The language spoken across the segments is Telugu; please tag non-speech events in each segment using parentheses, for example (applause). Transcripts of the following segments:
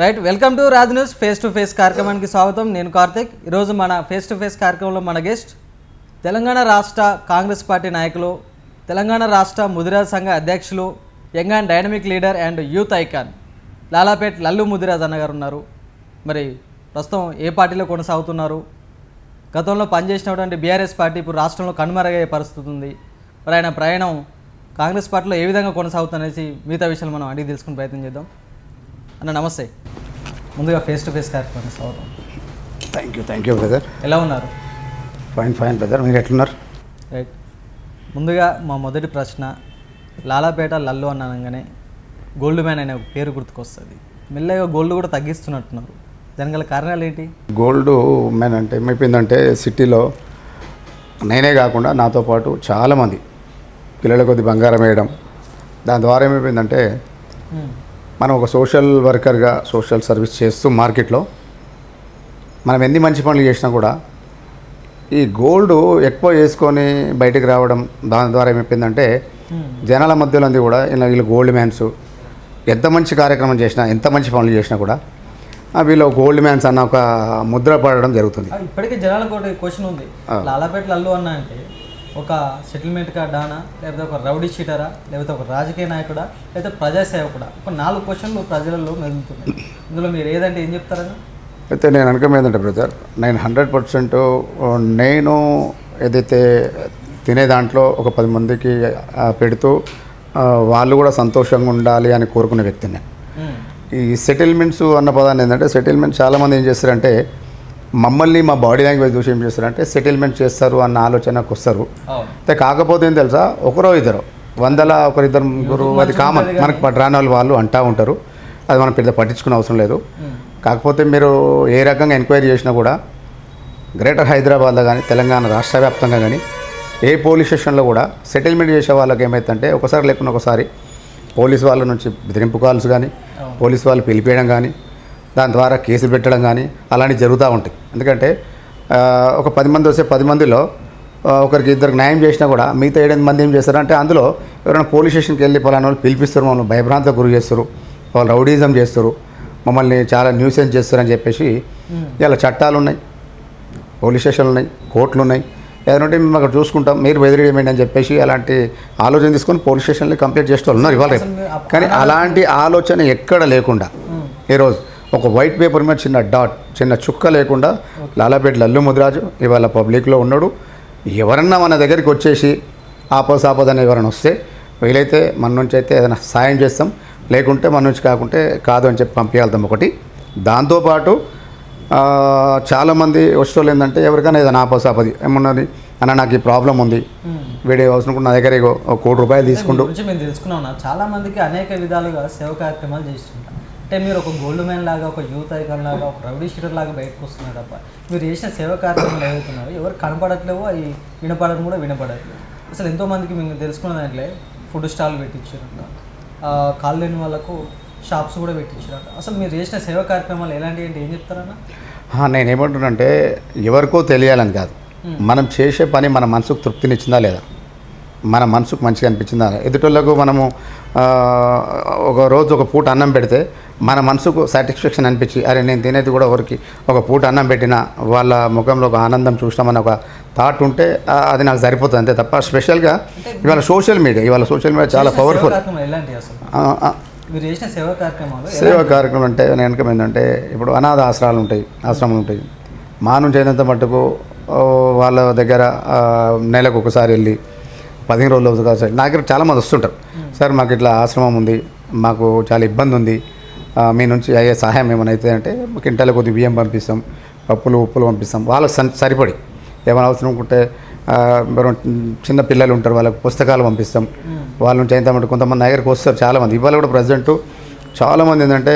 Right welcome to Raj news face to face కార్యక్రమానికి స్వాగతం. నేను కార్తిక్. ఈరోజు మన ఫేస్ టు ఫేస్ కార్యక్రమంలో మన గెస్ట్ తెలంగాణ రాష్ట్ర కాంగ్రెస్ పార్టీ నాయకులు తెలంగాణ రాష్ట్ర ముదిరాజ్ సంఘ అధ్యక్షులు young and dynamic leader and youth icon Lalapet Lallu Mudiraj అన్నగారు ఉన్నారు. మరి ప్రస్తుతం ఏ పార్టీలో కొనసాగుతున్నారు? గతంలో పనిచేసినటువంటి బీఆర్ఎస్ పార్టీ ఇప్పుడు రాష్ట్రంలో కనుమరుగయ్యే పరిస్థితి ఉంది. మరి ఆయన ప్రయాణం కాంగ్రెస్ పార్టీలో ఏ విధంగా కొనసాగుతుందనేసి మిగతా విషయాలు మనం అడిగి తెలుసుకుని ప్రయత్నం చేద్దాం. అన్న నమస్తే. ముందుగా ఫేస్ టు ఫేస్ కార్యక్రమం స్వాగతం. Thank you thank you brother ఎలా ఉన్నారు? ఫైన్ ఫైన్ బ్రదర్ మీరు ఎట్లున్నారు? రైట్ ముందుగా మా మొదటి ప్రశ్న లాలాపేట లల్లు అని అనగానే గోల్డ్ మ్యాన్ అనే పేరు గుర్తుకొస్తుంది. మెల్లగా గోల్డ్ కూడా తగ్గిస్తున్నట్టున్నారు. దాని గల కారణాలు ఏంటి? గోల్డ్ మెన్ అంటే ఏమైపోయిందంటే సిటీలో నేనే కాకుండా నాతో పాటు చాలామంది పిల్లల కొద్ది బంగారం వేయడం. దాని ద్వారా ఏమైపోయిందంటే మనం ఒక సోషల్ వర్కర్గా సోషల్ సర్వీస్ చేస్తూ మార్కెట్లో మనం ఎన్ని మంచి పనులు చేసినా కూడా ఈ గోల్డ్ ఎక్కువ వేసుకొని బయటికి రావడం దాని ద్వారా ఏమైపోయిందంటే జనాల మధ్యలో ఉంది కూడా ఇలా వీళ్ళు గోల్డ్ మ్యాన్స్ ఎంత మంచి కార్యక్రమం చేసినా ఎంత మంచి పనులు చేసినా కూడా వీళ్ళు గోల్డ్ మ్యాన్స్ అన్న ఒక ముద్ర పడడం జరుగుతుంది. ఇప్పటికే జనాలకు క్వశ్చన్ ఉంది. లాలాపేట లల్లు అన్న అంటే ఒక సెటిల్మెంట్ కా డానా లేకపోతే ఒక రౌడీ షీటరా లేకపోతే ఒక రాజకీయ నాయకుడా లేకపోతే ప్రజాసేవకుడా? ఒక నాలుగు క్వశ్చన్లు ప్రజలలో మెదులుతున్నాయి. ఇందులో మీరు ఏదంటే ఏం చెప్తారన్నా అయితే నేను అనుకం ఏంటంటే బ్రదర్. నేను హండ్రెడ్ పర్సెంట్ నేను ఏదైతే తినే దాంట్లో ఒక పది మందికి పెడుతూ వాళ్ళు కూడా సంతోషంగా ఉండాలి అని కోరుకునే వ్యక్తిని. ఈ సెటిల్మెంట్స్ అన్న పదాన్ని ఏంటంటే సెటిల్మెంట్ చాలామంది ఏం చేస్తారంటే మమ్మల్ని మా బాడీ లాంగ్వేజ్ చూసి ఏం చేస్తారంటే సెటిల్మెంట్ చేస్తారు అన్న ఆలోచనకు వస్తారు. అయితే కాకపోతే ఏం తెలుసా? ఒకరో ఇద్దరు. వందల ఒకరిద్దరు ముగ్గురు అది కామన్. మనకి రాని వాళ్ళు వాళ్ళు అంటా ఉంటారు. అది మనం పెద్ద పట్టించుకునే అవసరం లేదు. కాకపోతే మీరు ఏ రకంగా ఎంక్వైరీ చేసినా కూడా గ్రేటర్ హైదరాబాద్లో కానీ తెలంగాణ రాష్ట్ర వ్యాప్తంగా కానీ ఏ పోలీస్ స్టేషన్లో కూడా సెటిల్మెంట్ చేసే వాళ్ళకి ఏమైతుందంటే ఒకసారి లేకుండా ఒకసారి పోలీస్ వాళ్ళ నుంచి బెదిరింపు కాల్స్ కానీ పోలీస్ వాళ్ళు పిలిపేయడం కానీ దాని ద్వారా కేసులు పెట్టడం కానీ అలాంటివి జరుగుతూ ఉంటాయి. ఎందుకంటే ఒక పది మంది వస్తే పది మందిలో ఒకరికి ఇద్దరికి న్యాయం చేసినా కూడా మిగతా ఏడెనిమిది మంది ఏం చేస్తారంటే అందులో ఎవరైనా పోలీస్ స్టేషన్కి వెళ్ళి పలానా వాళ్ళు పిలిపిస్తారు మమ్మల్ని భయభ్రాంతకు గురి చేస్తారు వాళ్ళు రౌడీజం చేస్తారు మమ్మల్ని చాలా న్యూసెన్స్ చేస్తారని చెప్పేసి ఇలా చట్టాలు ఉన్నాయి పోలీస్ స్టేషన్లు ఉన్నాయి కోర్టులు ఉన్నాయి ఏదైనా మేము అక్కడ చూసుకుంటాం మీరు బెదిరియమేంటి అని చెప్పేసి అలాంటి ఆలోచన తీసుకొని పోలీస్ స్టేషన్లో కంప్లీట్ చేస్తూ ఉన్నారు ఇవాళ కానీ అలాంటి ఆలోచన ఎక్కడ లేకుండా ఈరోజు ఒక వైట్ పేపర్ మీద చిన్న డాట్ చిన్న చుక్క లేకుండా లాలాపేట లల్లు ముదిరాజు ఇవాళ పబ్లిక్లో ఉన్నాడు. ఎవరన్నా మన దగ్గరికి వచ్చేసి ఆపద ఆపదని ఎవరైనా వస్తే వీలైతే మన నుంచి అయితే ఏదైనా సాయం చేస్తాం. లేకుంటే మన నుంచి కాకుంటే కాదు అని చెప్పి పంపించాలి ఒకటి. దాంతోపాటు చాలామంది వచ్చేవాళ్ళు ఏంటంటే ఎవరికైనా ఏదైనా ఆపసాపది ఏమన్నది అన్న నాకు ఈ ప్రాబ్లం ఉంది. వీడి అవసరం నా దగ్గర ఒక కోటి రూపాయలు తీసుకుంటూ మేము తెలుసుకున్నాం. చాలా మందికి అనేక విధాలుగా సేవ కార్యక్రమాలు చేస్తుంటారు. అంటే మీరు ఒక గోల్డ్ మ్యాన్ లాగా ఒక యూత్ ఐకాన్ లాగా ఒక రౌడీ షీటర్ లాగా బయటకు వస్తున్నారు తప్ప మీరు చేసిన సేవ కార్యక్రమాలు ఏవైతున్నారో ఎవరు కనపడట్లేవో అవి వినపడడం కూడా వినపడట్లేదు. అసలు ఎంతో మందికి మేము తెలుసుకున్న దాంట్లో ఫుడ్ స్టాల్ పెట్టించారంట. కాళ్ళు లేని వాళ్ళకు షాప్స్ కూడా పెట్టించారంట. అసలు మీరు చేసిన సేవ కార్యక్రమాలు ఎలాంటివి అంటే ఏం చెప్తారన్న? ఆ, నేను ఏమంటున్నానంటే ఎవరికో తెలియాలని కాదు. మనం చేసే పని మన మనసుకు తృప్తినిచ్చిందా లేదా? మన మనసుకు మంచిగా అనిపించిందా? ఎదుటోళ్ళకు మనము ఒక రోజు ఒక పూట అన్నం పెడితే మన మనసుకు సాటిస్ఫాక్షన్ అనిపించి అరే నేను తినేది కూడా ఒకరికి ఒక పూట అన్నం పెట్టిన వాళ్ళ ముఖంలో ఒక ఆనందం చూసినామని ఒక థాట్ ఉంటే అది నాకు సరిపోతుంది అంతే తప్ప స్పెషల్గా ఇవాళ సోషల్ మీడియా ఇవాళ సోషల్ మీడియా చాలా పవర్ఫుల్ సేవా కార్యక్రమం అంటే వెనకం ఏంటంటే ఇప్పుడు అనాథ ఆశ్రమాలు ఉంటాయి ఆశ్రమాలు ఉంటాయి. మా నుంచి అయినంత మట్టుకు వాళ్ళ దగ్గర నెలకు ఒకసారి వెళ్ళి పదిహేను రోజులు ఒకసారి నా దగ్గర చాలామంది వస్తుంటారు. సార్ మాకు ఇట్లా ఆశ్రమం ఉంది మాకు చాలా ఇబ్బంది ఉంది. మీ నుంచి అయ్యే సహాయం ఏమైనా అయితే అంటే కింటాల కొద్ది బియ్యం పంపిస్తాం పప్పులు ఉప్పులు పంపిస్తాం. వాళ్ళ సరిపడి. ఏమైనా అవసరం ఉంటే చిన్న పిల్లలు ఉంటారు వాళ్ళకి పుస్తకాలు పంపిస్తాం. వాళ్ళ నుంచి అయితే కొంతమంది దగ్గరికి వస్తారు చాలామంది. ఇవాళ కూడా ప్రజెంట్ చాలామంది ఏంటంటే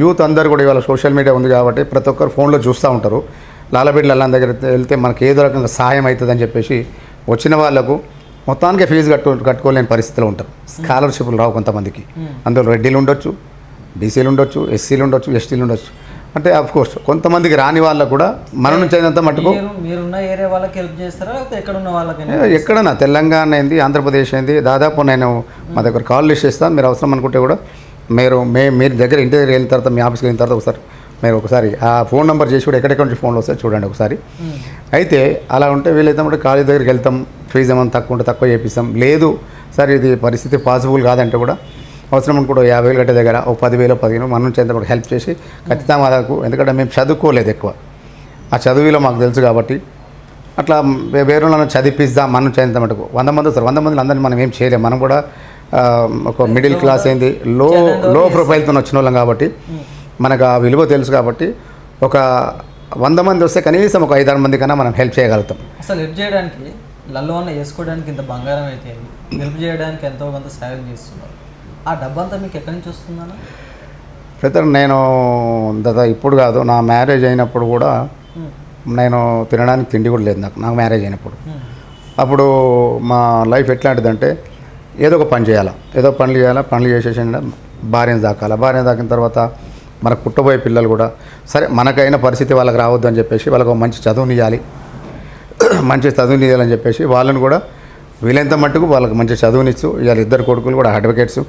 యూత్ అందరు కూడా ఇవాళ సోషల్ మీడియా ఉంది కాబట్టి ప్రతి ఒక్కరు ఫోన్లో చూస్తూ ఉంటారు. లాలబిడ్ల అల్లం దగ్గర వెళ్తే మనకి ఏదో రకంగా సహాయం అవుతుందని చెప్పేసి వచ్చిన వాళ్ళకు మొత్తానికి ఫీజు కట్టు కట్టుకోలేని పరిస్థితిలో ఉంటారు స్కాలర్షిప్లు రావు కొంతమందికి. అందులో రెడ్డిలు ఉండొచ్చు బీసీలు ఉండొచ్చు ఎస్సీలు ఉండొచ్చు ఎస్టీలు ఉండొచ్చు. అంటే ఆఫ్ కోర్స్ కొంతమందికి రాని వాళ్ళకు కూడా మన నుంచి అయినంత మటుకు మీరు మీరున్న ఏరియా వాళ్ళకి హెల్ప్ చేస్తారా? లేకపోతే ఎక్కడ ఉన్న వాళ్ళకైనా ఎక్కడన్నా తెలంగాణ అయింది ఆంధ్రప్రదేశ్ అయింది దాదాపు నేను మా దగ్గర కాల్ లిస్ట్ ఇస్తాను మీరు అవసరం అనుకుంటే కూడా మీరు మే మీరు దగ్గర ఇంటి దగ్గర వెళ్ళిన తర్వాత మీ ఆఫీస్కి వెళ్ళిన తర్వాత ఒకసారి మీరు ఒకసారి ఆ ఫోన్ నెంబర్ చేసి కూడా ఎక్కడెక్కడ నుంచి ఫోన్లు వస్తాయి చూడండి ఒకసారి. అయితే అలా ఉంటే వీలైతే కాలేజ్ దగ్గరికి వెళ్తాం ఫీజు ఏమైనా తక్కువ ఉంటే తక్కువ చేపిస్తాం. లేదు సార్ ఇది పరిస్థితి పాసిబుల్ కాదంటే కూడా అవసరం అనుకుంటే యాభై వేలు కట్టే దగ్గర ఒక పదివేలు పదిహేను మన నుంచి ఎంత హెల్ప్ చేసి ఖచ్చితంగా మాకు ఎందుకంటే మేము చదువుకోలేదు ఎక్కువ. ఆ చదువులో మాకు తెలుసు కాబట్టి అట్లా వేరే వాళ్ళని చదివిపిద్దాం మనం చేయంత మటుకు. వంద మంది వస్తారు. వంద మందిని అందరినీ మనం ఏం చేయలేం. మనం కూడా ఒక మిడిల్ క్లాస్ ఏంది లో లో ప్రొఫైల్తో వచ్చిన వాళ్ళం కాబట్టి మనకు ఆ విలువ తెలుసు కాబట్టి ఒక వంద మంది వస్తే కనీసం ఒక ఐదారు మంది కన్నా మనం హెల్ప్ చేయగలుగుతాం. అసలు హెల్ప్ చేయడానికి లల్లో అన్న వేసుకోవడానికి ఇంత బంగారం అయితే హెల్ప్ చేయడానికి ఎంతో కొంత సాయం చేస్తున్నారు. ఆ డబ్బంతా మీకు ఎక్కడి నుంచి వస్తుందన్న? ప్రతి నేను దాదా ఇప్పుడు కాదు నా మ్యారేజ్ అయినప్పుడు కూడా నేను తినడానికి తిండి కూడా లేదు నాకు నాకు మ్యారేజ్ అయినప్పుడు. అప్పుడు మా లైఫ్ ఎట్లాంటిదంటే ఏదో ఒక పని చేయాలి ఏదో పనులు చేయాలా పనులు చేసేసి భార్యను దాకాలి. భార్యను దాకిన తర్వాత మనకు పుట్టబోయే పిల్లలు కూడా సరే మనకైన పరిస్థితి వాళ్ళకి రావద్దు అని చెప్పేసి వాళ్ళకు మంచి చదువునియాలి మంచి చదువునియాలని చెప్పేసి వాళ్ళని కూడా వీలైనంత మట్టుకు వాళ్ళకి మంచి చదువునిచ్చు ఇవాళ ఇద్దరు కొడుకులు కూడా అడ్వకేట్స్.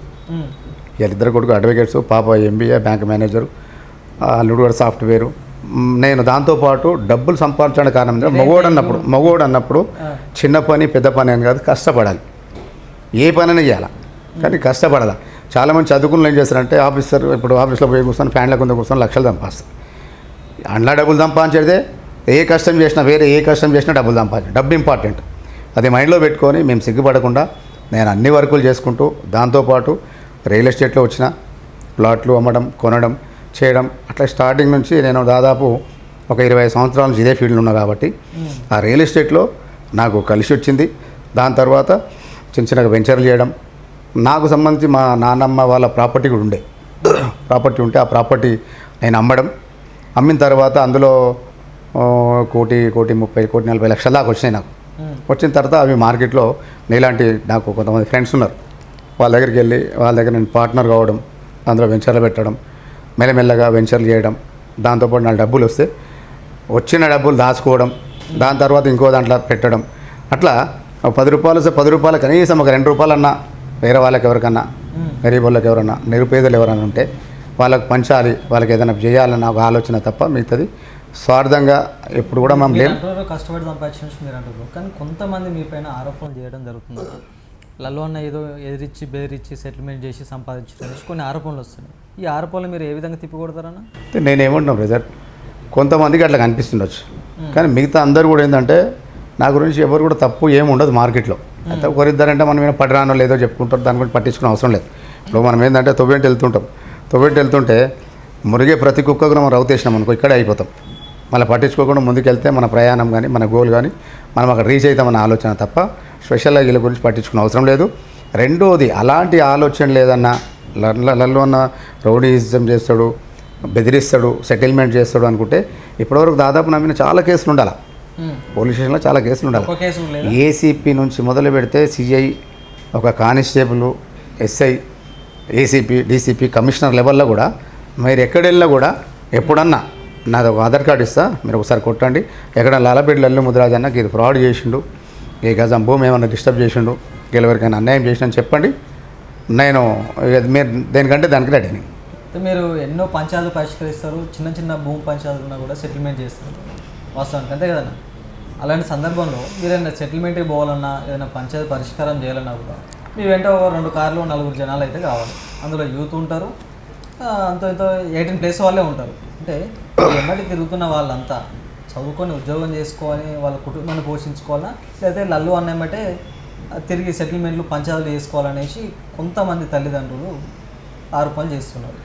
వీళ్ళ ఇద్దరు కొడుకు అడ్వకేట్స్ పాప ఎంబీఏ బ్యాంక్ మేనేజరు అల్లుడు కూడా సాఫ్ట్వేరు. నేను దాంతోపాటు డబ్బులు సంపాదించడానికి కారణం ఏంటంటే మగోడు అన్నప్పుడు మగోడు అన్నప్పుడు చిన్న పని పెద్ద పని అని కాదు కష్టపడాలి. ఏ పనైనా చేయాలి? కానీ కష్టపడాలి? చాలామంది చదువుకున్న ఏం చేస్తారంటే ఆఫీసర్ ఇప్పుడు ఆఫీస్లో పోయి కూర్చొని ఫ్యాన్ల కింద కూర్చొని లక్షలు సంపాదిస్తారు. అండ్లా డబ్బులు సంపాదించేదే ఏ కష్టం చేసినా వేరే ఏ కష్టం చేసినా డబ్బులు సంపాదించడం. డబ్బు ఇంపార్టెంట్. అది మైండ్లో పెట్టుకొని మేము సిగ్గుపడకుండా నేను అన్ని వర్కులు చేసుకుంటూ దాంతోపాటు రియల్ ఎస్టేట్లో వచ్చిన ప్లాట్లు అమ్మడం కొనడం చేయడం అట్లా స్టార్టింగ్ నుంచి నేను దాదాపు ఒక ఇరవై సంవత్సరాల నుంచి ఇదే ఫీల్డ్లో ఉన్నా కాబట్టి ఆ రియల్ ఎస్టేట్లో నాకు కలిసి వచ్చింది. దాని తర్వాత చిన్న చిన్నగా వెంచర్లు చేయడం నాకు సంబంధించి మా నాన్నమ్మ వాళ్ళ ప్రాపర్టీ కూడా ఉండే. ప్రాపర్టీ ఉంటే ఆ ప్రాపర్టీ నేను అమ్మడం. అమ్మిన తర్వాత అందులో కోటి కోటి ముప్పై కోటి నలభై లక్షల దాకా వచ్చినాయి నాకు. వచ్చిన తర్వాత అవి మార్కెట్లో నీలాంటి నాకు కొంతమంది ఫ్రెండ్స్ ఉన్నారు. వాళ్ళ దగ్గరికి వెళ్ళి వాళ్ళ దగ్గర నేను పార్ట్నర్ కావడం అందులో వెంచర్లు పెట్టడం మెల్లమెల్లగా వెంచర్లు చేయడం దాంతోపాటు నాకు డబ్బులు వస్తే వచ్చిన డబ్బులు దాచుకోవడం దాని తర్వాత ఇంకో దాంట్లో పెట్టడం. అట్లా పది రూపాయలు వస్తే పది రూపాయలు కనీసం ఒక రెండు రూపాయలన్నా వేరే వాళ్ళకి ఎవరికన్నా గరీబ్ వాళ్ళకి ఎవరన్నా నిరుపేదలు ఎవరైనా ఉంటే వాళ్ళకి పంచాలి వాళ్ళకి ఏదైనా చేయాలన్న ఒక ఆలోచన తప్ప మిగతాది స్వార్థంగా ఎప్పుడు కూడా మనం మీరు లేం. అంటున్నారు కష్టపడి మీరు అంటున్నారు. కానీ కొంతమంది మీ పైన ఆరోపణలు చేయడం జరుగుతుంది. లల్లో అన్న ఏదో ఎదిరించి బెదిరించి సెటిల్మెంట్ చేసి సంపాదించడం కొన్ని ఆరోపణలు వస్తున్నాయి. ఈ ఆరోపణలు మీరు ఏ విధంగా తిప్పికొడతారన్న? అయితే నేనేమంటున్నాను బ్రదర్ కొంతమందికి అట్లా కనిపిస్తుండొచ్చు. కానీ మిగతా అందరూ కూడా ఏంటంటే నా గురించి ఎవరు కూడా తప్పు ఏమి ఉండదు మార్కెట్లో. అయితే ఒకరిద్దరంటే మనం ఏమైనా పడరానో లేదో చెప్పుకుంటారు దాని గురించి పట్టించుకునే అవసరం లేదు. ఇప్పుడు మనం ఏంటంటే తొవ్వేంటి వెళ్తుంటాం. తొవ్వేంటి వెళ్తుంటే మురిగే ప్రతి కుక్కకు మనం రౌతేసినాం అనుకో ఇక్కడే అయిపోతాం. మళ్ళీ పట్టించుకోకుండా ముందుకెళ్తే మన ప్రయాణం కానీ మన గోల్ కానీ మనం అక్కడ రీచ్ అవుతామన్న ఆలోచన తప్ప స్పెషల్గా వీళ్ళ గురించి పట్టించుకునే అవసరం లేదు. రెండోది అలాంటి ఆలోచన లేదన్న లల్లు అన్న రౌడీయిజం చేస్తాడు బెదిరిస్తాడు సెటిల్మెంట్ చేస్తాడు అనుకుంటే ఇప్పటివరకు దాదాపు నమ్మిన చాలా కేసులు ఉండాలి? పోలీస్ స్టేషన్లో చాలా కేసులు ఉండాలి. ఏసీపీ నుంచి మొదలు పెడితే సిఐ ఒక constable SI ACP DCP commissioner లెవెల్లో కూడా మీరు ఎక్కడెళ్ళినా కూడా ఎప్పుడన్నా నాది ఒక ఆధార్ కార్డు ఇస్తా మీరు ఒకసారి కొట్టండి. ఎక్కడ లాలపేటలో అల్లు ముద్రాజ్ అన్నకి ఇది ఫ్రాడ్ చేసిండు ఈ గజం భూమి ఏమన్నా డిస్టర్బ్ చేసిండు ఎవరికైనా అన్యాయం చేసిన చెప్పండి. నేను మీరు దేనికంటే దానికి రెడీ మీరు ఎన్నో పంచాయతీలు పరిష్కరిస్తారు చిన్న చిన్న భూమి పంచాయతీలు ఉన్నా కూడా సెటిల్మెంట్ చేస్తారు. వాస్తవానికి అంతే కదన్నా? అలాంటి సందర్భంలో మీరు ఏదైనా సెటిల్మెంట్కి పోవాలన్నా ఏదైనా పంచాయతీ పరిష్కారం చేయాలన్నా కూడా మీ వెంట రెండు కార్లు నలుగురు జనాలు అయితే కావాలి. అందులో యూత్ ఉంటారు. అంత ఇంత ఎయిటీన్ ప్లేస్ వాళ్ళే ఉంటారు. అంటే వెంబడి తిరుగుతున్న వాళ్ళంతా చదువుకొని ఉద్యోగం చేసుకోవాలి వాళ్ళ కుటుంబాన్ని పోషించుకోవాలా? లేకపోతే లల్లు అన్నమంటే తిరిగి సెటిల్మెంట్లు పంచాయతీలు చేసుకోవాలనేసి కొంతమంది తల్లిదండ్రులు ఆరోపణలు చేస్తున్నారు.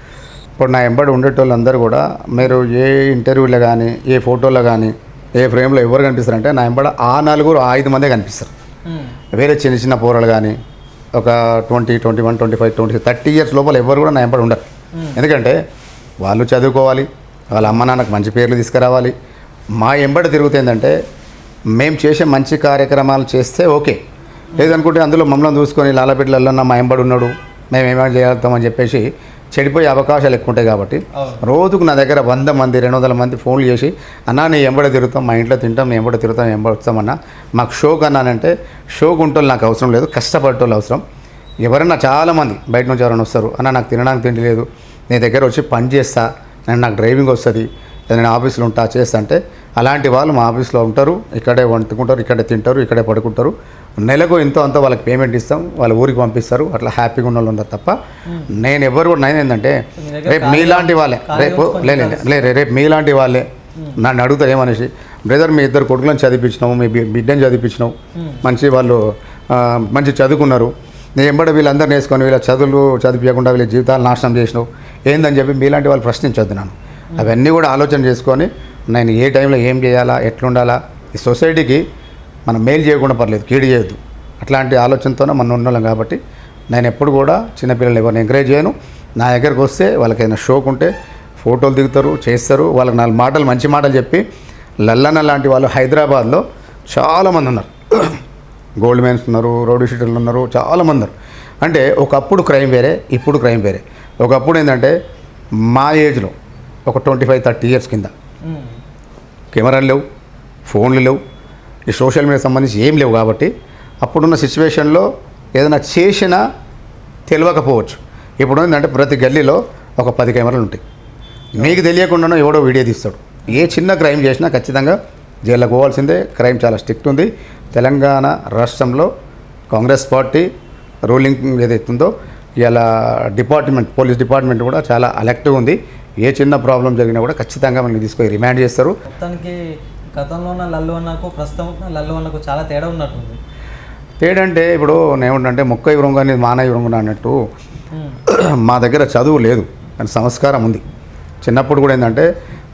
ఇప్పుడు నా ఎంబడి ఉండేటోళ్ళందరూ కూడా మీరు ఏ ఇంటర్వ్యూలో కానీ ఏ ఫోటోలో కానీ ఏ ఫ్రేమ్లో ఎవరు కనిపిస్తారంటే నా ఎంబడ ఆ నలుగురు ఆ ఐదు మందే కనిపిస్తారు. వేరే చిన్న చిన్న పోరలు కానీ ఒక twenty twenty one twenty five twenty thirty years లోపల ఎవరు కూడా నా ఎంబడి ఉండరు. ఎందుకంటే వాళ్ళు చదువుకోవాలి వాళ్ళ అమ్మ నాన్నకు మంచి పేర్లు తీసుకురావాలి. మా ఎంబడి తిరుగుతుందంటే మేము చేసే మంచి కార్యక్రమాలు చేస్తే ఓకే. లేదనుకుంటే అందులో మమ్మల్ని చూసుకొని లాలపెట్లలో మా ఎంబడి ఉన్నాడు మేము ఏమైనా చేయగలుగుతామని చెప్పేసి చెడిపోయే అవకాశాలు ఎక్కువ ఉంటాయి కాబట్టి. రోజుకు నా దగ్గర వంద మంది రెండు వందల మంది ఫోన్లు చేసి అన్నా నీ ఎంబడ తిరుగుతాం మా ఇంట్లో తింటాం నీ ఎంబడ తిరుగుతాం ఎంబడ వస్తామన్నా మాకు షోక్ అన్నానంటే షోక్ ఉంటోళ్ళు నాకు అవసరం లేదు కష్టపడేటోళ్ళు అవసరం. ఎవరైనా చాలామంది బయట నుంచి ఎవరైనా వస్తారు అన్న నాకు తినడానికి తిండి లేదు నీ దగ్గర వచ్చి పని చేస్తా నేను నాకు డ్రైవింగ్ వస్తుంది నేను ఆఫీస్లో ఉంటా చేస్తా అంటే అలాంటి వాళ్ళు మా ఆఫీస్లో ఉంటారు ఇక్కడే వండుకుంటారు ఇక్కడే తింటారు ఇక్కడే పడుకుంటారు. నెలకు ఎంతో అంత వాళ్ళకి పేమెంట్ ఇస్తాం వాళ్ళ ఊరికి పంపిస్తారు అట్లా హ్యాపీగా ఉన్న వాళ్ళు ఉన్నారు తప్ప నేను ఎవరు కూడా నేను ఏంటంటే రేపు మీలాంటి వాళ్ళే రేపు లే రేపు మీలాంటి వాళ్ళే నన్ను అడుగుతారు ఏమనేసి బ్రదర్ మీ ఇద్దరు కొడుకులను చదివించినావు మీ బిడ్డని చదివించినావు మంచి వాళ్ళు మంచి చదువుకున్నారు నేను ఎంబడ వీళ్ళందరినీ వేసుకొని వీళ్ళ చదువులు చదివించకుండా వీళ్ళ జీవితాలు నాశనం చేసినావు ఏందని చెప్పి మీలాంటి వాళ్ళు ప్రశ్నించొద్దు నన్ను. అవన్నీ కూడా ఆలోచన చేసుకొని నేను ఏ టైంలో ఏం చేయాలా ఎట్లుండాలా ఈ సొసైటీకి మనం మేలు చేయకుండా పర్లేదు కీడు చేయొద్దు. అట్లాంటి ఆలోచనతోనే మనం ఉన్నాం కాబట్టి నేను ఎప్పుడు కూడా చిన్నపిల్లలు ఎవరిని ఎంకరేజ్ చేయను. నా దగ్గరకు వస్తే వాళ్ళకి ఏదైనా షోక్ ఉంటే ఫోటోలు దిగుతారు చేస్తారు. వాళ్ళకి నాలుగు మాటలు మంచి మాటలు చెప్పి లల్లన్న లాంటి వాళ్ళు హైదరాబాద్లో చాలామంది ఉన్నారు. గోల్డ్ మ్యాన్స్ ఉన్నారు రోడ్డు షీటర్లు ఉన్నారు చాలామంది ఉన్నారు. అంటే ఒకప్పుడు క్రైమ్ వేరే ఇప్పుడు క్రైమ్ వేరే. ఒకప్పుడు ఏంటంటే మా ఏజ్లో ఒక ట్వంటీ ఫైవ్ థర్టీ ఇయర్స్ కింద. కెమెరాలు లేవు ఫోన్లు లేవు. ఈ సోషల్ మీడియా సంబంధించి ఏం లేవు కాబట్టి అప్పుడున్న సిచ్యువేషన్లో ఏదైనా చేసినా తెలియకపోవచ్చు. ఇప్పుడు ఏంటంటే ప్రతి గల్లీలో ఒక పది కెమెరాలు ఉంటాయి. మీకు తెలియకుండానే ఎవడో వీడియో తీస్తాడు. ఏ చిన్న క్రైమ్ చేసినా ఖచ్చితంగా జైల్లోకి పోవాల్సిందే. క్రైమ్ చాలా స్ట్రిక్ట్ ఉంది. తెలంగాణ రాష్ట్రంలో కాంగ్రెస్ పార్టీ రూలింగ్ ఏదైతుందో ఇలా డిపార్ట్మెంట్ పోలీస్ డిపార్ట్మెంట్ కూడా చాలా అలెక్టివ్ ఉంది. ఏ చిన్న ప్రాబ్లం జరిగినా కూడా ఖచ్చితంగా మనకి తీసుకొని రిమాండ్ చేస్తారు. మొత్తానికి గతంలో ఉన్న లల్లు అన్నకు ప్రస్తుతం ఉన్న లల్లు అన్నకు చాలా తేడా ఉన్నట్టుంది. తేడంటే ఇప్పుడు ఏమంటే మొక్క ఇవ్వడం మాన ఇవ్వడం అన్నట్టు. మా దగ్గర చదువు లేదు. కానీ సంస్కారం ఉంది. చిన్నప్పుడు కూడా ఏంటంటే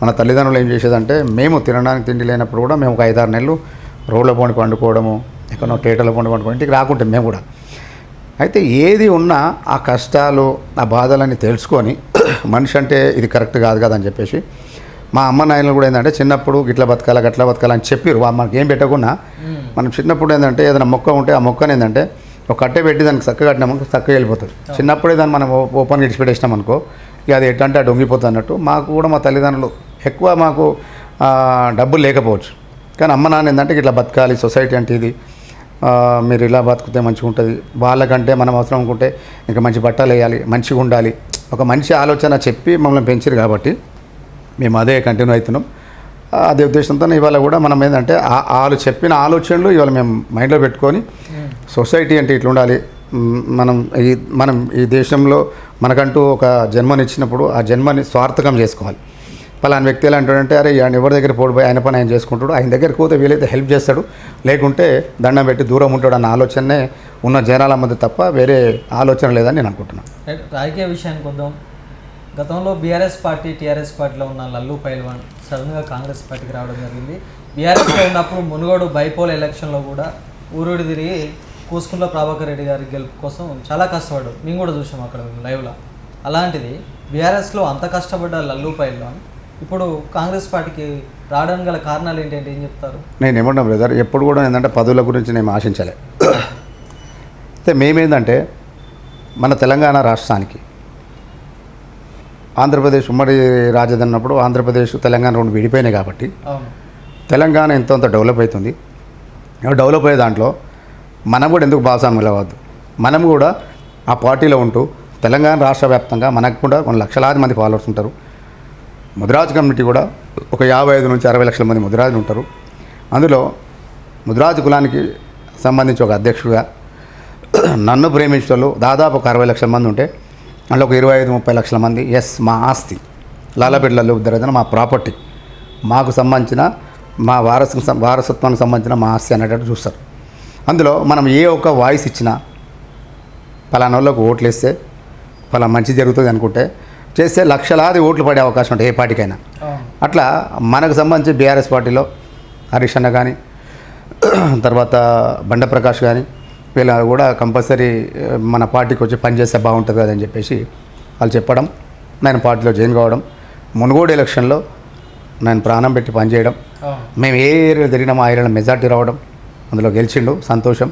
మన తల్లిదండ్రులు ఏం చేసేదంటే మేము తినడానికి తిండి లేనప్పుడు కూడా మేము ఒక ఐదారు నెలలు రోడ్ల పోండి పండుకోవడము ఎక్కడో టేటల పోండి పండుకోవడం ఇంటికి రాకుంటాం మేము కూడా. అయితే ఏది ఉన్నా ఆ కష్టాలు ఆ బాధలన్నీ తెలుసుకొని మనిషి అంటే ఇది కరెక్ట్ కాదు కదా అని చెప్పేసి మా అమ్మ నాయనలు కూడా ఏంటంటే చిన్నప్పుడు గిట్ల బతకాల గట్ల బతకాల అని చెప్పారు మనకి ఏం పెట్టకుండా. మనం చిన్నప్పుడు ఏంటంటే ఏదైనా మొక్క ఉంటే ఆ మొక్కని ఏంటంటే ఒక కట్టె పెట్టి దానికి చక్కగా కట్టినామనుకో చక్కగా వెళ్ళిపోతుంది చిన్నప్పుడే దాన్ని మనం ఓపెన్ ఇడిచిపెట్టేసినాం అనుకో ఇక అది ఎట్టంటే అది వంగిపోతుంది అన్నట్టు. మాకు కూడా మా తల్లిదండ్రులు ఎక్కువ మాకు డబ్బులు లేకపోవచ్చు. కానీ అమ్మ నాన్న ఏంటంటే ఇట్లా బతకాలి సొసైటీ అంటే ఇది. మీరు ఇలా బతికితే మంచిగా ఉంటుంది. వాళ్ళకంటే మనం అవసరం అనుకుంటే ఇంకా మంచి బట్టలు వేయాలి మంచిగా ఉండాలి. ఒక మంచి ఆలోచన చెప్పి మమ్మల్ని పెంచారు కాబట్టి మేము అదే కంటిన్యూ అవుతున్నాం. అదే ఉద్దేశంతో ఇవాళ కూడా మనం ఏంటంటే వాళ్ళు చెప్పిన ఆలోచనలు ఇవాళ మేము మైండ్లో పెట్టుకొని సొసైటీ అంటే ఇట్లా ఉండాలి. మనం ఈ మనం ఈ దేశంలో మనకంటూ ఒక జన్మనిచ్చినప్పుడు ఆ జన్మని స్వార్థకం చేసుకోవాలి. పలానా వ్యక్తి ఎలా అంటాడంటే అరే ఆయన ఎవరి దగ్గర పోడిపోయి ఆయన పని ఆయన చేసుకుంటాడు. ఆయన దగ్గరికి పోతే వీలైతే హెల్ప్ చేస్తాడు. లేకుంటే దండం పెట్టి దూరం ఉంటాడు అన్న ఆలోచనే ఉన్న జనాల మధ్య తప్ప వేరే ఆలోచన లేదని నేను అనుకుంటున్నాను. రాజకీయ విషయానికి వద్దాం. గతంలో బీఆర్ఎస్ పార్టీ టీఆర్ఎస్ పార్టీలో ఉన్న లల్లు పైల్వాన్ సడన్గా కాంగ్రెస్ పార్టీకి రావడం జరిగింది. బీఆర్ఎస్లో ఉన్నప్పుడు మునుగోడు బైపోల్ ఎలక్షన్లో కూడా ఊరుడి తిరిగి కూసుకుంట్ల ప్రభాకర్ రెడ్డి గారి గెలుపు కోసం చాలా కష్టపడ్డాడు. మేము కూడా చూసాం అక్కడ లైవ్లో అలాంటిది బీఆర్ఎస్లో అంత కష్టపడ్డ లల్లు పైల్వాన్ ఇప్పుడు కాంగ్రెస్ పార్టీకి రావడానికి గల కారణాలు ఏంటంటే ఏం చెప్తారు? నేను ఏమన్నా బ్రదర్ ఎప్పుడు కూడా ఏంటంటే పదవుల గురించి నేను ఆశించలే. అయితే మేమేందంటే మన తెలంగాణ రాష్ట్రానికి ఆంధ్రప్రదేశ్ ఉమ్మడి రాజధాని అన్నప్పుడు ఆంధ్రప్రదేశ్ తెలంగాణ రెండు విడిపోయినాయి కాబట్టి. తెలంగాణ ఎంతో డెవలప్ అవుతుంది. డెవలప్ అయ్యే దాంట్లో మనం కూడా ఎందుకు భాగస్వామ్యం అవ్వద్దు మనం కూడా ఆ పార్టీలో ఉంటూ తెలంగాణ రాష్ట్ర వ్యాప్తంగా మనకు కూడా కొన్ని లక్షలాది మంది ఫాలోవర్స్ ఉంటారు. ముదిరాజ్ కమ్యూనిటీ కూడా ఒక యాభై ఐదు నుంచి అరవై లక్షల మంది ముదిరాజులు ఉంటారు. అందులో ముదిరాజు కులానికి సంబంధించి ఒక అధ్యక్షుడిగా నన్ను ప్రేమించిన వాళ్ళు దాదాపు ఒక అరవై లక్షల మంది ఉంటే అందులో ఒక ఇరవై ఐదు ముప్పై లక్షల మంది ఎస్ మా ఆస్తి. లాలబిడ్డలలో ఉద్దరైన మా ప్రాపర్టీ. మాకు సంబంధించిన మా వారసు వారసత్వానికి సంబంధించిన మా ఆస్తి అనేటట్టు చూస్తారు. అందులో మనం ఏ ఒక్క వాయిస్ ఇచ్చినా పలానా వాళ్ళకు ఓట్లు వేస్తే పలా మంచి జరుగుతుంది అనుకుంటే చేస్తే లక్షలాది ఓట్లు పడే అవకాశం ఉంటుంది ఏ పార్టీకైనా. అట్లా మనకు సంబంధించి బీఆర్ఎస్ పార్టీలో హరీష్ అన్న కానీ తర్వాత బండ ప్రకాష్ కానీ వీళ్ళ కూడా కంపల్సరీ మన పార్టీకి వచ్చి పనిచేస్తే బాగుంటుంది కదని చెప్పేసి వాళ్ళు చెప్పడం నేను పార్టీలో జాయిన్ కావడం మునుగోడు ఎలక్షన్లో నేను ప్రాణం పెట్టి పనిచేయడం మేము ఏ ఏరియాలో తిరిగినా ఆ ఏరియాలో మెజార్టీ రావడం అందులో గెలిచిండు సంతోషం.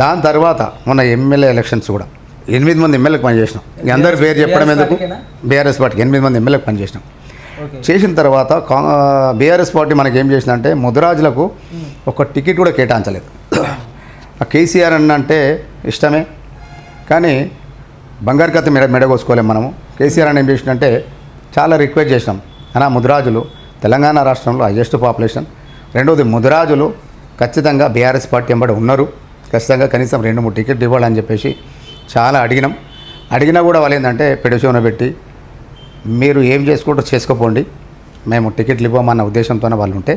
దాని తర్వాత మొన్న ఎమ్మెల్యే ఎలక్షన్స్ కూడా ఎనిమిది మంది ఎమ్మెల్యేకి పనిచేసినాం. అందరి పేరు చెప్పడం ఎందుకు? బీఆర్ఎస్ పార్టీకి ఎనిమిది మంది ఎమ్మెల్యేకి పనిచేసినాం. చేసిన తర్వాత బీఆర్ఎస్ పార్టీ మనకి ఏం చేసిందంటే ముదిరాజులకు ఒక టికెట్ కూడా కేటాయించలేదు. ఆ కేసీఆర్ అన్న అంటే ఇష్టమే. కానీ బంగారు కత్తి మెడ మెడగోసుకోలేం మనము. కేసీఆర్ అని ఏం చేసినంటే చాలా రిక్వెస్ట్ చేసినాం. అనా ముదిరాజులు తెలంగాణ రాష్ట్రంలో హైయెస్ట్ పాపులేషన్. రెండవది ముదిరాజులు ఖచ్చితంగా బీఆర్ఎస్ పార్టీ ఎంబడి ఉన్నారు. ఖచ్చితంగా కనీసం రెండు మూడు టికెట్ ఇవ్వాలని చెప్పేసి చాలా అడిగినాం. అడిగినా కూడా వాళ్ళు ఏంటంటే పెడిచోన పెట్టి మీరు ఏం చేసుకుంటూ చేసుకోపోండి. మేము టికెట్లు ఇవ్వమన్న ఉద్దేశంతోనే వాళ్ళు ఉంటే.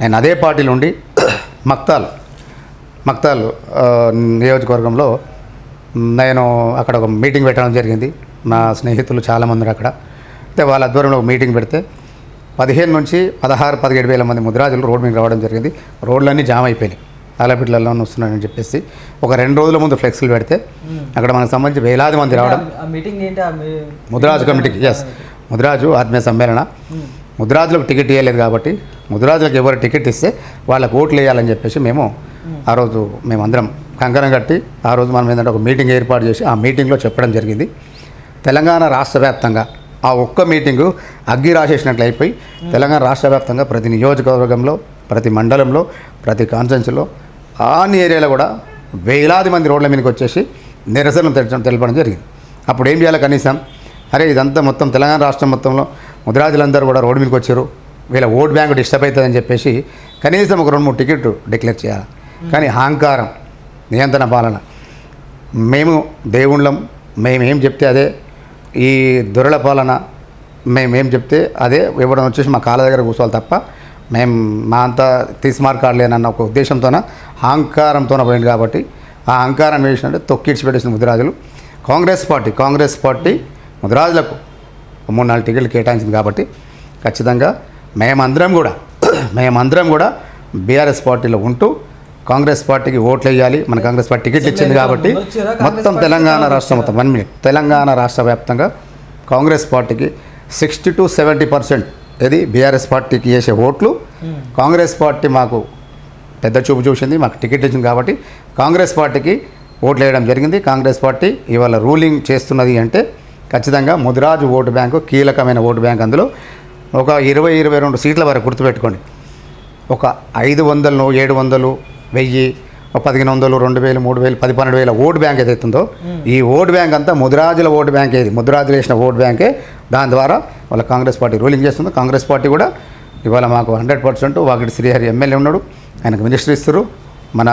నేను అదే పార్టీలో ఉండి (clears throat) మక్తాల్ మక్తాల్ నియోజకవర్గంలో నేను అక్కడ ఒక మీటింగ్ పెట్టడం జరిగింది. నా స్నేహితులు చాలామంది అక్కడ. అయితే వాళ్ళ ఆధ్వర్యంలో ఒక మీటింగ్ పెడితే పదిహేను నుంచి పదహారు పదిహేడు వేల మంది ముద్రాజులు రోడ్ మీద రావడం జరిగింది. రోడ్లన్నీ జామ్ అయిపోయినాయి. ఆలపిట్లలో వస్తున్నాయని చెప్పేసి ఒక రెండు రోజుల ముందు ఫ్లెక్స్లు పెడితే అక్కడ మనకు సంబంధించి వేలాది మంది రావడం. ముద్రాజు కమిటీకి ఎస్ ముద్రాజు ఆత్మీయ సమ్మేళన. ముద్రాజులకు టికెట్ ఇవ్వలేదు కాబట్టి ముద్రాజులకు ఎవరు టికెట్ ఇస్తే వాళ్ళకి ఓట్లు వేయాలని చెప్పేసి మేము ఆ రోజు మేమందరం కంకణం కట్టి ఆ రోజు మనం ఏంటంటే ఒక మీటింగ్ ఏర్పాటు చేసి ఆ మీటింగ్లో చెప్పడం జరిగింది. తెలంగాణ రాష్ట్ర వ్యాప్తంగా ఆ ఒక్క మీటింగు అగ్గి రాసేసినట్లు అయిపోయి తెలంగాణ రాష్ట్ర వ్యాప్తంగా ప్రతి నియోజకవర్గంలో ప్రతి మండలంలో ప్రతి కాన్స్టెన్సీలో అన్ని ఏరియాలో కూడా వేలాది మంది రోడ్ల మీదకి వచ్చేసి నిరసనలు తెలపడం తెలపడం జరిగింది. అప్పుడు ఏం చేయాలి కనీసం? అరే ఇదంతా మొత్తం తెలంగాణ రాష్ట్రం మొత్తంలో ముద్రాజులందరూ కూడా రోడ్డు మీదకి వచ్చారు. వీళ్ళ ఓట్ బ్యాంక్ డిస్టర్బ్ అవుతుందని చెప్పేసి కనీసం ఒక రెండు మూడు టికెట్ డిక్లేర్ చేయాలి. కానీ అహంకారం నియంత్రణ పాలన. మేము దేవుళ్ళం మేమేం చెప్తే అదే. ఈ దొరల పాలన మేమేం చెప్తే అదే. ఎవరైనా వచ్చేసి మా కాళ్ళ దగ్గర కూర్చోవాలి తప్ప మేము మా అంతా తీసుమార్కాడలేనన్న ఒక ఉద్దేశంతోన అహంకారంతోన పోయింది కాబట్టి ఆ అహంకారం వేసినట్టే తొక్కిడ్చి పెట్టేసిన ముదిరాజులు కాంగ్రెస్ పార్టీ కాంగ్రెస్ పార్టీ ముదిరాజులకు మూడు నాలుగు టికెట్లు కేటాయించింది కాబట్టి ఖచ్చితంగా మేమందరం కూడా మేమందరం కూడా బీఆర్ఎస్ పార్టీలో ఉంటూ కాంగ్రెస్ పార్టీకి ఓట్లు వేయాలి మన కాంగ్రెస్ పార్టీ టికెట్లు ఇచ్చింది కాబట్టి మొత్తం తెలంగాణ రాష్ట్రం మొత్తం వన్ మినిట్ తెలంగాణ రాష్ట్ర వ్యాప్తంగా కాంగ్రెస్ పార్టీకి సిక్స్టీ టు సెవెంటీ పర్సెంట్ ఇది బీఆర్ఎస్ పార్టీకి వేసే ఓట్లు. కాంగ్రెస్ పార్టీ మాకు పెద్ద చూపు చూసింది మాకు టికెట్ ఇచ్చింది కాబట్టి కాంగ్రెస్ పార్టీకి ఓట్లు వేయడం జరిగింది. కాంగ్రెస్ పార్టీ ఇవాళ రూలింగ్ చేస్తున్నది అంటే ఖచ్చితంగా ముదిరాజు ఓటు బ్యాంకు కీలకమైన ఓటు బ్యాంక్ అందులో ఒక ఇరవై ఇరవై రెండు సీట్ల వరకు గుర్తుపెట్టుకోండి. ఒక ఐదు వందలు ఏడు వందలు వెయ్యి పదిహేను వందలు రెండు వేలు మూడు వేలు పది పన్నెండు వేల ఓటు బ్యాంక్ ఏదైతుందో ఈ ఓటు బ్యాంక్ అంతా ముదిరాజుల ఓటు బ్యాంక్ ఏది? ముదిరాజులు వేసిన ఓటు బ్యాంకే. దాని ద్వారా వాళ్ళ కాంగ్రెస్ పార్టీ రూలింగ్ చేస్తుంది. కాంగ్రెస్ పార్టీ కూడా ఇవాళ మాకు hundred percent Vakiti Srihari MLA ఉన్నాడు. ఆయనకు మినిస్టర్ ఇస్తారు మన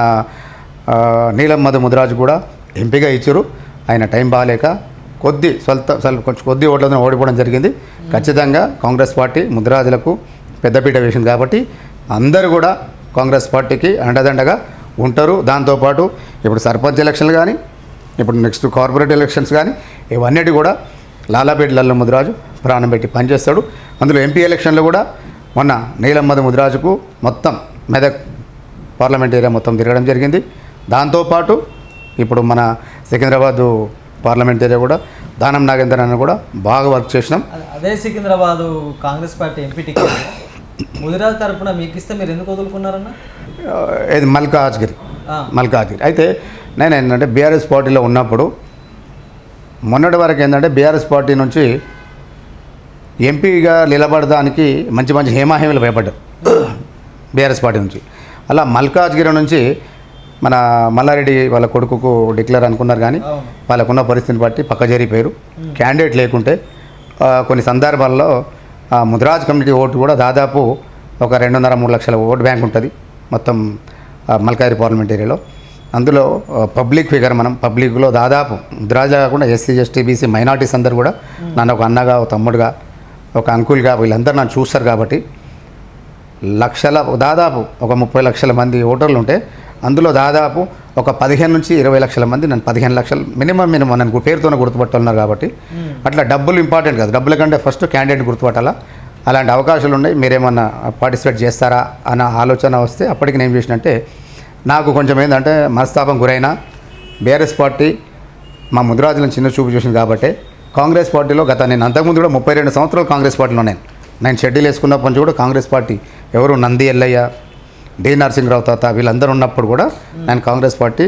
నీలం మధు ముదిరాజు కూడా ఎంపీగా ఇచ్చారు ఆయన టైం బాగాలేక కొద్ది స్వల్ప స్వల్ప కొంచెం కొద్ది ఓట్లతో ఓడిపోవడం జరిగింది. ఖచ్చితంగా కాంగ్రెస్ పార్టీ ముద్రాజులకు పెద్దపీట వేసింది కాబట్టి అందరూ కూడా కాంగ్రెస్ పార్టీకి అండదండగా ఉంటారు. దాంతోపాటు ఇప్పుడు సర్పంచ్ ఎలక్షన్లు కానీ ఇప్పుడు నెక్స్ట్ కార్పొరేట్ ఎలక్షన్స్ కానీ ఇవన్నిటి కూడా లాలాపేట లల్ల ముదిరాజు ప్రాణం పెట్టి పనిచేస్తాడు. అందులో ఎంపీ ఎలక్షన్లో కూడా మొన్న నీలమ్మది ముదిరాజుకు మొత్తం మెదక్ పార్లమెంట్ ఏరియా మొత్తం తిరగడం జరిగింది. దాంతోపాటు ఇప్పుడు మన సికింద్రాబాదు పార్లమెంట్ ఏరియా కూడా దానం నాగేందర్ అని కూడా బాగా వర్క్ చేసినాం. అదే Secunderabad Congress party MP ticket. Mudiraj తరపున మీకు ఇస్తే మీరు ఎందుకు వదులుకున్నారన్న? ఇది మల్కాజ్గిరి. మల్కాజ్గిరి. అయితే నేను ఏంటంటే బీఆర్ఎస్ పార్టీలో ఉన్నప్పుడు మొన్నటి వరకు ఏంటంటే బీఆర్ఎస్ పార్టీ నుంచి ఎంపీగా నిలబడడానికి మంచి మంచి హేమాహేమలు భయపడ్డారు. బీఆర్ఎస్ పార్టీ నుంచి. అలా మల్కాజ్గిరి నుంచి మన మల్లారెడ్డి వాళ్ళ కొడుకుకు డిక్లేర్ అనుకున్నారు కానీ వాళ్ళకున్న పరిస్థితిని బట్టి పక్క జరిగిపోయారు క్యాండిడేట్ లేకుంటే కొన్ని సందర్భాల్లో ఆ, ముద్రాజ్ కమ్యూనిటీ ఓటు కూడా దాదాపు ఒక రెండున్నర మూడు లక్షల ఓటు బ్యాంక్ ఉంటుంది మొత్తం మల్కాయి మల్కారి పార్లమెంట్ ఏరియాలో. అందులో పబ్లిక్ ఫిగర్ మనం పబ్లిక్లో దాదాపు ముద్రాజ్ కాకుండా ఎస్సీ ఎస్టీ బీసీ మైనార్టీస్ అందరు కూడా నన్ను ఒక అన్నగా ఒక తమ్ముడుగా ఒక అంకుల్గా వీళ్ళందరూ నన్ను చూస్తారు కాబట్టి లక్షల దాదాపు ఒక ముప్పై లక్షల మంది ఓటర్లు ఉంటే అందులో దాదాపు ఒక పదిహేను నుంచి ఇరవై లక్షల మంది నన్ను పదిహేను లక్షలు మినిమం మినిమం నన్ను పేరుతోనే గుర్తుపట్టున్నారు కాబట్టి అట్లా డబ్బులు ఇంపార్టెంట్ కాదు. డబ్బుల కంటే ఫస్ట్ క్యాండిడేట్ గుర్తుపట్టాలా? అలాంటి అవకాశాలు ఉన్నాయి. మీరేమన్నా పార్టిసిపేట్ చేస్తారా అన్న ఆలోచన వస్తే అప్పటికి నేను చేసినంటే నాకు కొంచెం ఏంటంటే మనస్తాపం గురైన బీఆర్ఎస్ పార్టీ మా ముదిరాజులను చిన్న చూపు చూసింది కాబట్టి కాంగ్రెస్ పార్టీలో గత నేను అంతకుముందు కూడా ముప్పై రెండు సంవత్సరాలు కాంగ్రెస్ పార్టీలో నేను నేను షెడ్యూల్ వేసుకున్నప్పటి నుంచి కూడా కాంగ్రెస్ పార్టీ ఎవరు నంది ఎల్లయ్య డి నరసింహరావు తాత వీళ్ళందరూ ఉన్నప్పుడు కూడా నేను కాంగ్రెస్ పార్టీ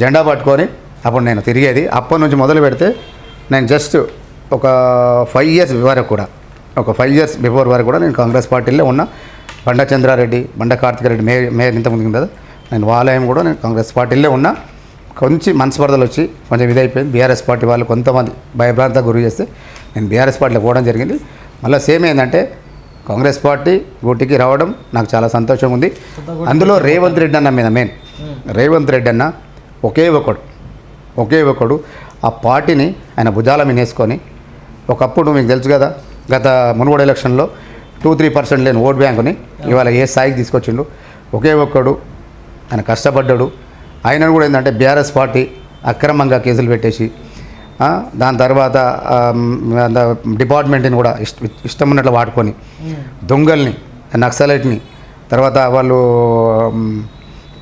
జెండా పట్టుకొని అప్పుడు నేను తిరిగేది. అప్పటి నుంచి మొదలు పెడితే నేను జస్ట్ ఒక ఫైవ్ ఇయర్స్ వరకు కూడా ఒక ఫైవ్ ఇయర్స్ బిఫోర్ వరకు కూడా నేను కాంగ్రెస్ పార్టీలో ఉన్నా బండ చంద్రారెడ్డి బండ కార్తిక రెడ్డి మే మేయర్ ఇంతకుముందు కదా నేను వాలయం కూడా నేను కాంగ్రెస్ పార్టీలో ఉన్నా కొంచెం మనస్పర్ధలు వచ్చి కొంచెం ఇదైపోయింది. బీఆర్ఎస్ పార్టీ వాళ్ళు కొంతమంది భయభ్రాంత గురి చేస్తే నేను బీఆర్ఎస్ పార్టీలో పోవడం జరిగింది. మళ్ళీ సేమ్ ఏంటంటే కాంగ్రెస్ పార్టీ గూటికి రావడం నాకు చాలా సంతోషం ఉంది అందులో రేవంత్ రెడ్డి అన్న మీద మెయిన్. రేవంత్ రెడ్డి అన్న ఒకే ఒకడు. ఒకే ఒకడు. ఆ పార్టీని ఆయన భుజాల మీద వేసుకొని ఒకప్పుడు మీకు తెలుసు కదా గత మునుగోడు ఎలక్షన్లో టూ త్రీ పర్సెంట్ లేని ఓట్ బ్యాంకుని ఇవాళ ఏ స్థాయికి తీసుకొచ్చిండు? ఒకే ఒక్కడు ఆయన కష్టపడ్డాడు. ఆయన కూడా ఏంటంటే బీఆర్ఎస్ పార్టీ అక్రమంగా కేసులు పెట్టేసి దాని తర్వాత డిపార్ట్మెంట్ని కూడా ఇష్ట ఇష్టం ఉన్నట్లు వాడుకొని దొంగల్ని నక్సలైట్ని తర్వాత వాళ్ళు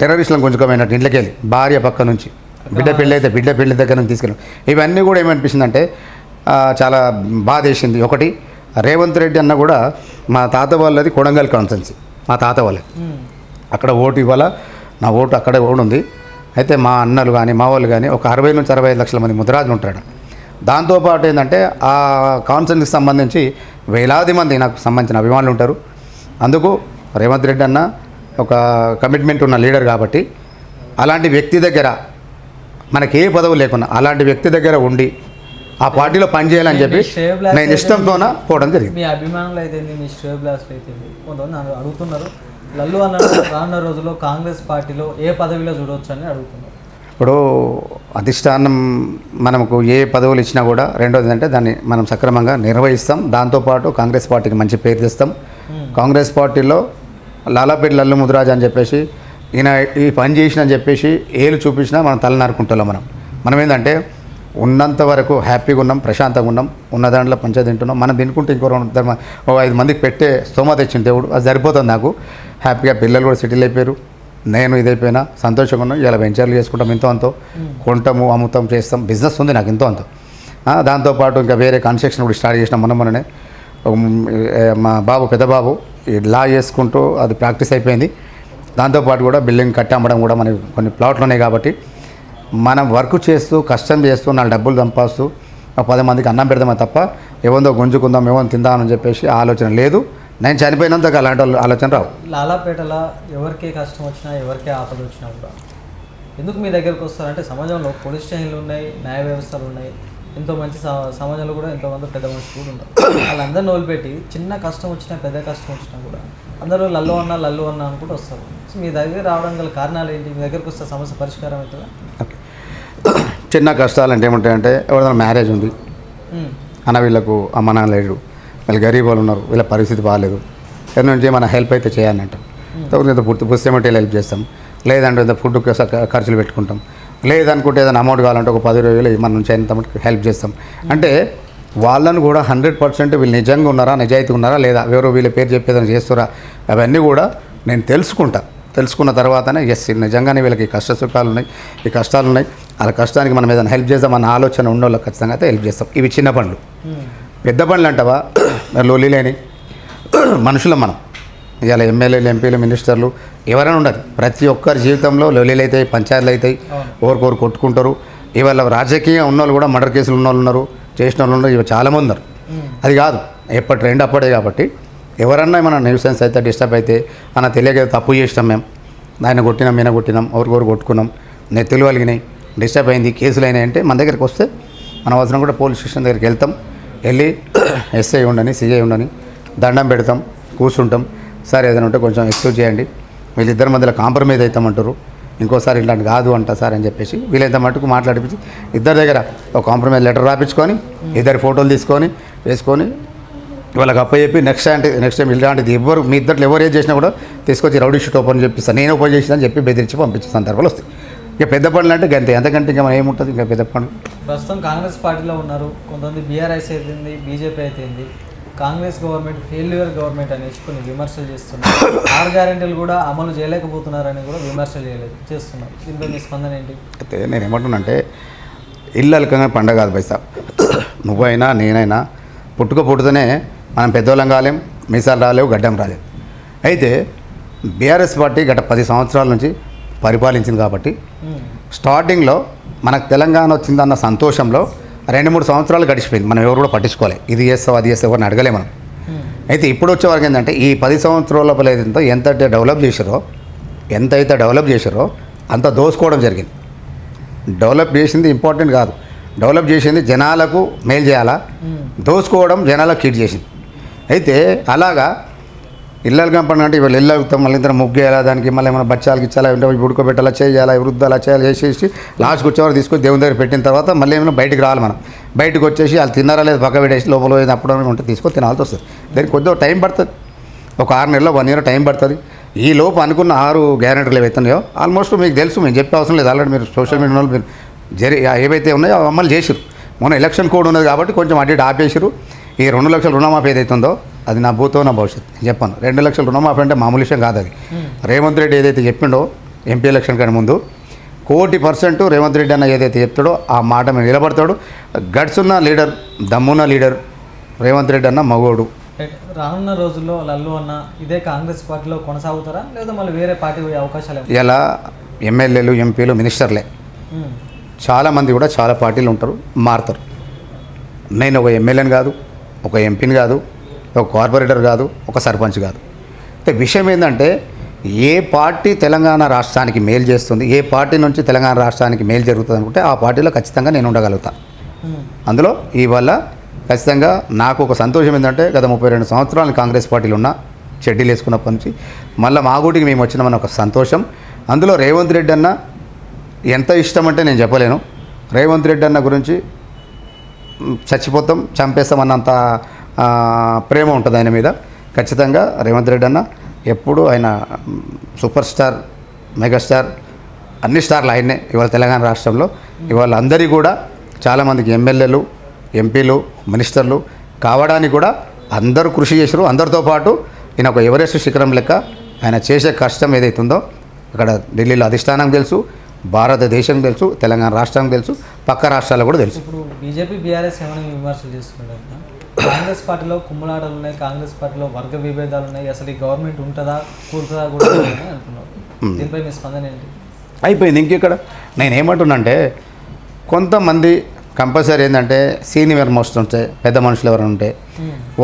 టెర్రరిస్టులను గుంజుకోమైనట్టు ఇంట్లోకి వెళ్ళి భార్య పక్క నుంచి బిడ్డ పెళ్ళి అయితే బిడ్డ పెళ్ళి దగ్గర నుంచి తీసుకెళ్ళి ఇవన్నీ కూడా ఏమనిపిస్తుందంటే చాలా బాధ వేసింది ఒకటి రేవంత్ రెడ్డి అన్న కూడా మా తాత వాళ్ళది కొడంగల్ కాన్సెన్సీ మా తాత వాళ్ళది. అక్కడ ఓటు ఇవ్వాలా? నా ఓటు అక్కడే ఓటు ఉంది. అయితే మా అన్నలు కానీ మా వాళ్ళు కానీ ఒక అరవై నుంచి అరవై ఐదు లక్షల మంది ముద్రాజులు ఉంటాడు దాంతోపాటు ఏంటంటే ఆ కాన్సెన్స్కి సంబంధించి వేలాది మంది నాకు సంబంధించిన అభిమానులు ఉంటారు. అందుకు రేవంత్ రెడ్డి అన్న ఒక కమిట్మెంట్ ఉన్న లీడర్ కాబట్టి అలాంటి వ్యక్తి దగ్గర మనకి ఏ పదవి లేకున్నా అలాంటి వ్యక్తి దగ్గర ఉండి ఆ పార్టీలో పనిచేయాలని చెప్పి నేను ఇష్టంతోన పోవడం జరిగింది. మీ అభిమానులు అయితే మీ బ్లాస్ట్ అయితే కొంతమంది అడుగుతున్నారు. లల్లు అన్నాడు రానున్న రోజుల్లో కాంగ్రెస్ పార్టీలో ఏ పదవిలో చూడవచ్చు అని అడుగుతున్నారు. ఇప్పుడు అధిష్టానం మనకు ఏ పదవులు ఇచ్చినా కూడా రెండోది అంటే దాన్ని మనం సక్రమంగా నిర్వహిస్తాం. దాంతోపాటు కాంగ్రెస్ పార్టీకి మంచి పేరు తెస్తాం. కాంగ్రెస్ పార్టీలో లాలాపేట లల్లు ముద్రాజ్ అని చెప్పేసి ఈయన ఈ పని చేసిన అని చెప్పేసి ఏలు చూపించినా మనం తల నరుకుంటున్నాం మనం. మనం ఏంటంటే ఉన్నంత వరకు హ్యాపీగా ఉన్నాం ప్రశాంతంగా ఉన్నాం ఉన్న దాంట్లో పంచ తింటున్నాం. మనం తినుకుంటే ఇంకో రెండు ధర్మ ఓ ఐదు మందికి పెట్టే స్తోమత ఇచ్చిన దేవుడు. అది సరిపోతుంది నాకు. హ్యాపీగా పిల్లలు కూడా సెటిల్ అయిపోయారు. నేను ఇదైపోయినా సంతోషంగా ఉన్నాను ఇలా వెంచర్లు చేసుకుంటాం ఎంతో అంతో. కొంటాము అమ్ముతాం చేస్తాం. బిజినెస్ ఉంది నాకు ఎంతో అంతో. దాంతోపాటు ఇంకా వేరే కన్స్ట్రక్షన్ కూడా స్టార్ట్ చేసినాం మొన్న మొన్ననే. మ్, బాబు పెద్ద బాబు లా చేసుకుంటూ అది ప్రాక్టీస్ అయిపోయింది. దాంతోపాటు కూడా బిల్డింగ్ కట్టి అమ్మడం కూడా మనకి కొన్ని ప్లాట్లు ఉన్నాయి కాబట్టి మనం వర్క్ చేస్తూ కష్టం చేస్తూ నాలుగు డబ్బులు సంపాదిస్తూ ఒక పది మందికి అన్నం పెడదామే తప్ప ఏముందో గుంజుకుందాం ఏమో తిందామని చెప్పేసి ఆలోచన లేదు. నేను చనిపోయినంత అలాంటి వాళ్ళు ఆలోచన రావు. లాలాపేటలో ఎవరికే కష్టం వచ్చినా ఎవరికే ఆపద వచ్చినా కూడా ఎందుకు మీ దగ్గరకు వస్తారంటే సమాజంలో పోలీస్ స్టేషన్లు ఉన్నాయి న్యాయ వ్యవస్థలు ఉన్నాయి. ఎంతో మంచి స- సమాజంలో కూడా ఎంతోమంది పెద్ద మనుషులు కూడా ఉంటారు. వాళ్ళందరిని వదిలిపెట్టి చిన్న కష్టం వచ్చినా పెద్ద కష్టం వచ్చినా కూడా అందరూ లల్లు అన్న లల్లు అన్న అనుకుంటూ వస్తారు. సో మీ దగ్గర రావడం గల కారణాలు ఏంటి? మీ దగ్గరకు వస్తే సమస్య పరిష్కారం అవుతుందా? ఓకే. చిన్న కష్టాలు అంటే ఏముంటాయంటే ఎవరిదైనా మ్యారేజ్ ఉంది. అన్న వీళ్ళకు అమ్మ నాన్న లేడు వీళ్ళు గరీబ్ వాళ్ళు ఉన్నారు. వీళ్ళ పరిస్థితి బాగాలేదు. ఎన్ని నుంచి మన హెల్ప్ అయితే తప్పకుండా ఇంత పుట్టి పుస్తకం హెల్ప్ చేస్తాం. లేదంటే ఇంత ఫుడ్ ఖర్చులు పెట్టుకుంటాం. లేదనుకుంటే ఏదైనా అమౌంట్ కావాలంటే ఒక పది ఇరవై వేలు మన నుంచి అయినంత హెల్ప్ చేస్తాం. అంటే వాళ్ళని కూడా హండ్రెడ్ పర్సెంట్ వీళ్ళు నిజంగా ఉన్నారా నిజాయితీ ఉన్నారా లేదా ఎవరో వీళ్ళ పేరు చెప్పేదని చేస్తారా అవన్నీ కూడా నేను తెలుసుకుంటా. తెలుసుకున్న తర్వాతనే ఎస్ నిజంగానే వీళ్ళకి కష్ట సుఖాలు ఉన్నాయి ఈ కష్టాలు ఉన్నాయి వాళ్ళ కష్టానికి మనం ఏదైనా హెల్ప్ చేద్దామన్న ఆలోచన ఉన్న వాళ్ళకి ఖచ్చితంగా అయితే హెల్ప్ చేస్తాం. ఇవి చిన్న పనులు. ఉమ్, పెద్ద పనులు అంటావా? లొల్లి లేని మనుషులం మనం. ఇవాళ ఎమ్మెల్యేలు ఎంపీలు మినిస్టర్లు ఎవరైనా ఉండదు ప్రతి ఒక్కరి జీవితంలో లొల్లిలు అవుతాయి పంచాయతీలు అవుతాయి. ఓరికొరు కొట్టుకుంటారు. ఇవాళ రాజకీయం ఉన్న వాళ్ళు కూడా మర్డర్ కేసులు ఉన్న వాళ్ళు ఉన్నారు. చేసిన వాళ్ళు ఇవి చాలామంది ఉన్నారు అది కాదు ఎప్పటి ట్రెండ్ అప్పుడే కాబట్టి ఎవరన్నా మన న్యూసెన్స్ అయితే డిస్టర్బ్ అయితే అన్న తెలియక తప్పు చేసినాం మేము. ఆయన కొట్టినాం ఈయన కొట్టినాం ఎవరికొరు కొట్టుకున్నాం. నేను తెలియగలిగినాయి. డిస్టర్బ్ అయింది కేసులు అయినాయి అంటే మన దగ్గరికి వస్తే మన అవసరం కూడా పోలీస్ స్టేషన్ దగ్గరికి వెళ్తాం. వెళ్ళి (clears throat) ఎస్ఐ ఉండని సిఐ ఉండని దండం పెడతాం కూర్చుంటాం. సార్ ఏదైనా ఉంటే కొంచెం ఎక్స్క్యూజ్ చేయండి. వీళ్ళిద్దరి మధ్యలో కాంప్రమైజ్ అవుతామంటారు. ఇంకోసారి ఇట్లాంటి కాదు అంట సార్ అని చెప్పేసి వీలైతే మటుకు మాట్లాడిపించి ఇద్దరి దగ్గర ఒక కాంప్రమైజ్ లెటర్ రాపించుకొని ఇద్దరి ఫోటోలు తీసుకొని వేసుకొని వాళ్ళకి అప్ప చెప్పి నెక్స్ట్ అంటే నెక్స్ట్ టైం ఇలాంటిది ఎవరు మీ ఇద్దరు ఎవరు ఏం చేసినా కూడా తీసుకొచ్చి రౌడీ షీట్ ఓపెన్ చెప్పిస్తాను నేను ఓపెన్ చేసినా అని చెప్పి బెదిరించి పంపించే సందర్భాలు వస్తాయి. ఇక పెద్ద పనులు అంటే గంతే. ఎంతకంటే ఇంకా మనం ఏముంటుంది? ఇంకా పెద్ద పనులు. ప్రస్తుతం కాంగ్రెస్ పార్టీలో ఉన్నారు. కొంతమంది బీఆర్ఎస్ అయితే బీజేపీ అయితేంది కాంగ్రెస్ గవర్నమెంట్ ఫెయిల్యూర్ గవర్నమెంట్ అనేసి కొన్ని విమర్శలు చేస్తున్నారు. ఆరు గ్యారెంటీలు కూడా అమలు చేయలేకపోతున్నారని కూడా విమర్శలు చేయలేదు చేస్తున్నారు. దీనిపై మీ స్పందన ఏంటి? అయితే నేను ఏమంటున్నానంటే ఇల్లు అలకంగా పండగ కాదు పైసా. నువ్వైనా నేనైనా పుట్టుక పుట్టుతూనే మనం పెద్దోళ్ళం కాలేం మీసాలు రాలేవు గడ్డం రాలేవు అయితే బీఆర్ఎస్ పార్టీ గత పది సంవత్సరాల నుంచి పరిపాలించింది కాబట్టి స్టార్టింగ్లో మనకు తెలంగాణ వచ్చిందన్న సంతోషంలో రెండు మూడు సంవత్సరాలు గడిచిపోయింది. మనం ఎవరు కూడా పట్టించుకోవాలి ఇది చేస్తావు అది చేస్తావు అని అడగలే మనం. అయితే ఇప్పుడు వచ్చే వరకు ఏంటంటే ఈ పది సంవత్సరాల ఏదైతే ఎంత డెవలప్ చేశారో ఎంత అయితే డెవలప్ చేశారో అంత దోసుకోవడం జరిగింది. డెవలప్ చేసింది ఇంపార్టెంట్ కాదు. డెవలప్ చేసింది జనాలకు మేలు చేయాలా? దోసుకోవడం జనాలకు కీట్ చేసింది. అయితే అలాగా ఇళ్ళలు కంపెనీ అంటే ఇవాళ ఇల్లు అవుతాం మళ్ళీ ఇంత ముగ్గేయాలా దానికి మళ్ళీ ఏమైనా బచ్చాలకి ఇచ్చాలా ఉంటే ఉడుకోబెట్టాలా చేయాలా వృద్ధాలా చేయాలి చేసేసి లాస్ట్కి వచ్చేవారు తీసుకొని దేవుని దగ్గర పెట్టిన తర్వాత మళ్ళీ ఏమైనా బయటకు రావాలి మనం. బయటకు వచ్చేసి వాళ్ళు తిన్నారా లేదు పక్క పెట్టేసి లోపల పోయింది అప్పుడు ఉంటే తీసుకొని తినాల్సి వస్తుంది. దానికి కొద్దిగా టైం పడుతుంది. ఒక ఆరు నెలలో వన్ ఇయర్ టైం పడుతుంది. ఈ లోపు అనుకున్న ఆరు గ్యారెంటీలు ఏవైతున్నాయో ఆల్మోస్ట్ మీకు తెలుసు మేము చెప్పే అవసరం లేదు. ఆల్రెడీ మీరు సోషల్ మీడియా మీరు జరి ఏవైతే ఉన్నాయో అవి అమలు చేసిరు మొన్న ఎలక్షన్ కోడ్ ఉన్నది కాబట్టి కొంచెం అడ్డేట్ ఇటు ఆపేసిరు ఈ రెండు లక్షల రుణమాఫీ ఏదైతుందో అది నా భూతో నా భవిష్యత్తు. నేను చెప్పాను. రెండు లక్షల రుణమాఫీ అంటే మామూలు విషయం కాదు అది. రేవంత్ రెడ్డి ఏదైతే చెప్పిండో ఎంపీ ఎలక్షన్ కంటే ముందు కోటి పర్సెంట్ రేవంత్ రెడ్డి అన్న ఏదైతే చెప్తాడో ఆ మాట మీద నిలబడతాడు. గట్స్ ఉన్న లీడర్ దమ్మున్న లీడర్ రేవంత్ రెడ్డి అన్న మగోడు. రానున్న రోజుల్లో లల్లు అన్న ఇదే కాంగ్రెస్ పార్టీలో కొనసాగుతారా? లేదా మళ్ళీ వేరే పార్టీ పోయే అవకాశాలు? ఇలా ఎమ్మెల్యేలు ఎంపీలు మినిస్టర్లే. ఉమ్. చాలామంది కూడా చాలా పార్టీలు ఉంటారు మారుతారు. నేను ఒక ఎమ్మెల్యేని కాదు ఒక ఎంపీని కాదు ఒక కార్పొరేటర్ కాదు ఒక సర్పంచ్ కాదు. అయితే విషయం ఏంటంటే ఏ పార్టీ తెలంగాణ రాష్ట్రానికి మేలు చేస్తుంది ఏ పార్టీ నుంచి తెలంగాణ రాష్ట్రానికి మేలు జరుగుతుంది అనుకుంటే ఆ పార్టీలో ఖచ్చితంగా నేను ఉండగలుగుతా. ఉమ్. అందులో ఈ వల్ల ఖచ్చితంగా నాకు ఒక సంతోషం ఏంటంటే గత ముప్పై రెండు సంవత్సరాలు కాంగ్రెస్ పార్టీలో ఉన్న చెడ్డీలు వేసుకున్నప్పటి నుంచి మళ్ళీ మా గూటికి మేము వచ్చినామని ఒక సంతోషం. అందులో రేవంత్ రెడ్డి అన్న ఎంత ఇష్టం అంటే నేను చెప్పలేను. రేవంత్ రెడ్డి అన్న గురించి చచ్చిపోతాం చంపేస్తామన్నంత ప్రేమ ఉంటుంది ఆయన మీద. ఖచ్చితంగా రేవంత్ రెడ్డి అన్న ఎప్పుడు ఆయన సూపర్ స్టార్ మెగాస్టార్ అన్ని స్టార్లు ఆయన్నే. ఇవాళ తెలంగాణ రాష్ట్రంలో ఇవాళ అందరికీ కూడా చాలామందికి ఎమ్మెల్యేలు ఎంపీలు మినిస్టర్లు కావడానికి కూడా అందరూ కృషి చేశారు అందరితో పాటు ఈయన ఒక ఎవరెస్ట్ శిఖరం లెక్క ఆయన చేసే కష్టం ఏదైతుందో అక్కడ ఢిల్లీలో అధిష్టానం తెలుసు భారతదేశం తెలుసు తెలంగాణ రాష్ట్రం తెలుసు పక్క రాష్ట్రాలు కూడా తెలుసు. ఇప్పుడు బీజేపీ బీఆర్ఎస్ ఏమైనా విమర్శలు చేస్తున్నారు? కాంగ్రెస్ పార్టీలో కుమ్మలాటలు ఉన్నాయి కాంగ్రెస్ పార్టీలో వర్గ విభేదాలు ఉన్నాయి అసలు ఈ గవర్నమెంట్ ఉంటుందా కూలుతుందా కూడా తెలియదు అని అంటున్నారు దీనిపై మీ స్పందన ఏంటి? అయిపోయింది ఇంకెక్కడ? నేను ఏమంటున్నానంటే కొంతమంది కంపల్సరీ ఏంటంటే సీనియర్ మోస్ట్ ఉంటే పెద్ద మనుషులు ఎవరైనా ఉంటే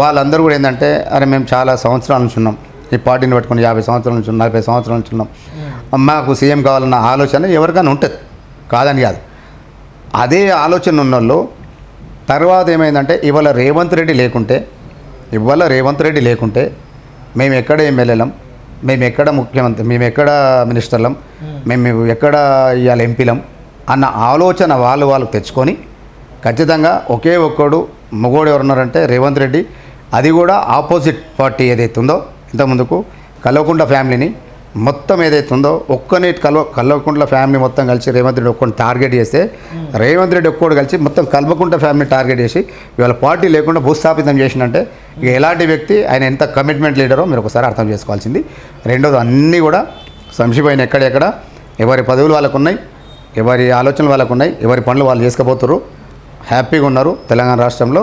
వాళ్ళందరూ కూడా ఏంటంటే అరే మేము చాలా సంవత్సరాల నుంచి ఉన్నాం. ఈ పార్టీని పట్టుకుని యాభై సంవత్సరాల నుంచి ఉన్నాం, నలభై సంవత్సరాల నుంచి ఉన్నాం. మాకు సీఎం కావాలన్న ఆలోచన ఎవరికైనా ఉంటుంది. కాదని కాదు. అదే ఆలోచన ఉన్నోళ్ళు తర్వాత ఏమైందంటే ఇవాళ రేవంత్ రెడ్డి లేకుంటే ఇవాళ రేవంత్ రెడ్డి లేకుంటే మేము ఎక్కడ ఎమ్మెల్యేలం మేము ఎక్కడ ముఖ్యమంత్రి మేము ఎక్కడ మినిస్టర్లం మేము ఎక్కడ ఇవాళ ఎంపీలం అన్న ఆలోచన వాళ్ళు వాళ్ళు తెచ్చుకొని ఖచ్చితంగా ఒకే ఒక్కడు మగోడు ఎవరున్నారంటే రేవంత్ రెడ్డి. అది కూడా ఆపోజిట్ పార్టీ ఏదైతే ఉందో ఇంతకుముందుకు కల్వకుంట్ల ఫ్యామిలీని మొత్తం ఏదైతే ఉందో ఒక్కని కల్వ కల్వకుంట్ల ఫ్యామిలీ మొత్తం కలిసి రేవంత్ రెడ్డి ఒక్కని టార్గెట్ చేస్తే రేవంత్ రెడ్డి ఒక్కడు కలిసి మొత్తం కల్వకుంట్ల ఫ్యామిలీ టార్గెట్ చేసి ఇవాళ పార్టీ లేకుండా భూస్థాపితం చేసినంటే ఇక ఎలాంటి వ్యక్తి ఆయన ఎంత కమిట్మెంట్ లీడరో మీరు ఒకసారి అర్థం చేసుకోవాల్సింది. రెండోది అన్నీ కూడా సంశిపోయిన ఎక్కడెక్కడ ఎవరి పదవులు వాళ్ళకు ఉన్నాయి ఎవరి ఆలోచనలు వాళ్ళకు ఉన్నాయి ఎవరి పనులు వాళ్ళు చేసుకుపోతారు హ్యాపీగా ఉన్నారు తెలంగాణ రాష్ట్రంలో.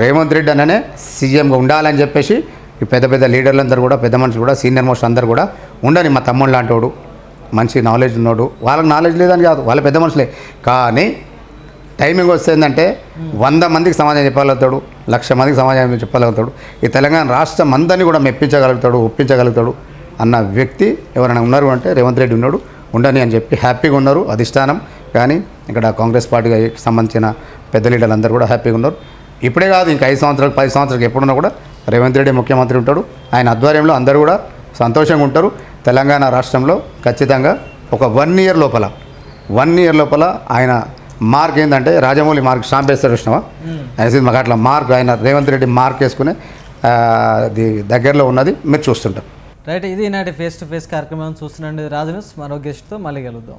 రేవంత్ రెడ్డి అననే సీఎంగా ఉండాలని చెప్పేసి ఈ పెద్ద పెద్ద లీడర్లందరూ కూడా పెద్ద మనుషులు కూడా సీనియర్ మోస్ట్ అందరూ కూడా ఉండని మా తమ్ముడు లాంటోడు మంచి నాలెడ్జ్ ఉన్నాడు. వాళ్ళకి నాలెడ్జ్ లేదని కాదు వాళ్ళ పెద్ద మనుషులే. కానీ టైమింగ్ వస్తే ఏంటంటే వంద మందికి సమాధానం చెప్పగలుగుతాడు లక్ష మందికి సమాధానం చెప్పగలుగుతాడు. ఈ తెలంగాణ రాష్ట్రం అందరినీ కూడా మెప్పించగలుగుతాడు ఒప్పించగలుగుతాడు అన్న వ్యక్తి ఎవరైనా ఉన్నారు అంటే రేవంత్ రెడ్డి ఉన్నాడు. ఉండని అని చెప్పి హ్యాపీగా ఉన్నారు అధిష్టానం. కానీ ఇక్కడ కాంగ్రెస్ పార్టీకి సంబంధించిన పెద్ద లీడర్లు అందరూ కూడా హ్యాపీగా ఉన్నారు. ఇప్పుడే కాదు ఇంకా ఐదు సంవత్సరాలు పది సంవత్సరాలకు ఎప్పుడున్నా కూడా రేవంత్ రెడ్డి ముఖ్యమంత్రి ఉంటాడు. ఆయన ఆధ్వర్యంలో అందరూ కూడా సంతోషంగా ఉంటారు. తెలంగాణ రాష్ట్రంలో ఖచ్చితంగా ఒక వన్ ఇయర్ లోపల వన్ ఇయర్ లోపల ఆయన మార్క్ ఏంటంటే రాజమౌళి మార్క్ వేస్తారు చూసినావా ఆయన మాకు అట్లా మార్క్ ఆయన రేవంత్ రెడ్డి మార్క్ వేసుకుని దగ్గరలో ఉన్నది మీరు చూస్తుంటారు. రైట్ ఇది ఈనాటి ఫేస్ టు ఫేస్ కార్యక్రమం చూస్తున్నాండి రాజు మరో గెస్ట్తో మళ్ళీ కలుద్దాం.